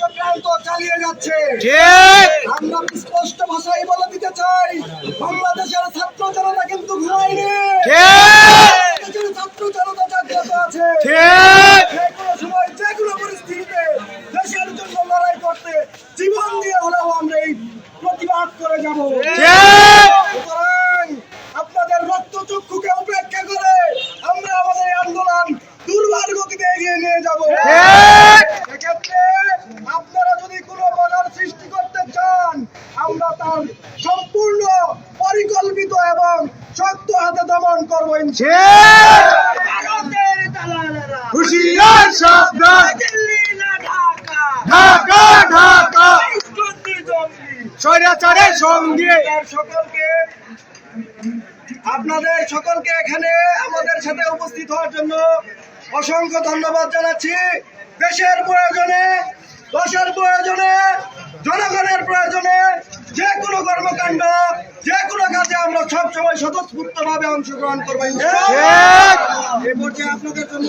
চক্রান্ত চালিয়ে যাচ্ছে। আমরা স্পষ্ট ভাষায় বলে দিতে চাই? বাংলাদেশের ছাত্র জনতা কিন্তু ঘুমায়নি। ছাত্র জনতা জাগ্রত আছে। কোনো সময় যে কোনো পরিস্থিতিতে দেশের জন্য লড়াই করতে জীবন দিয়ে হলেও আমরা এই প্রতিবাদ করে যাব। সুতরাং আপনাদের রক্ত চক্ষুকে উপেক্ষা করে আমরা আমাদের আন্দোলন দুর্বার গতিতে এগিয়ে নিয়ে যাব। আমরা সম্পূর্ণ পরিকল্পিত এবং শক্ত হাতে দমন করব হুশিয়ার সাবধান। ঢাকা। ঢাকা স্বৈরাচারের সঙ্গে। সকলকে আপনাদের সকলকে এখানে আমাদের সাথে উপস্থিত হওয়ার জন্য অসংখ্য ধন্যবাদ জানাচ্ছি। দেশের প্রয়োজনে দেশের প্রয়োজনে জনগণের প্রয়োজনে যে কোনো কর্মকাণ্ড যে কোনো কাজে আমরা সবসময় স্বতঃস্ফূর্ত ভাবে অংশগ্রহণ করব ইনশাআল্লাহ। ঠিক এ পর্যায়ে আপনাদের জন্য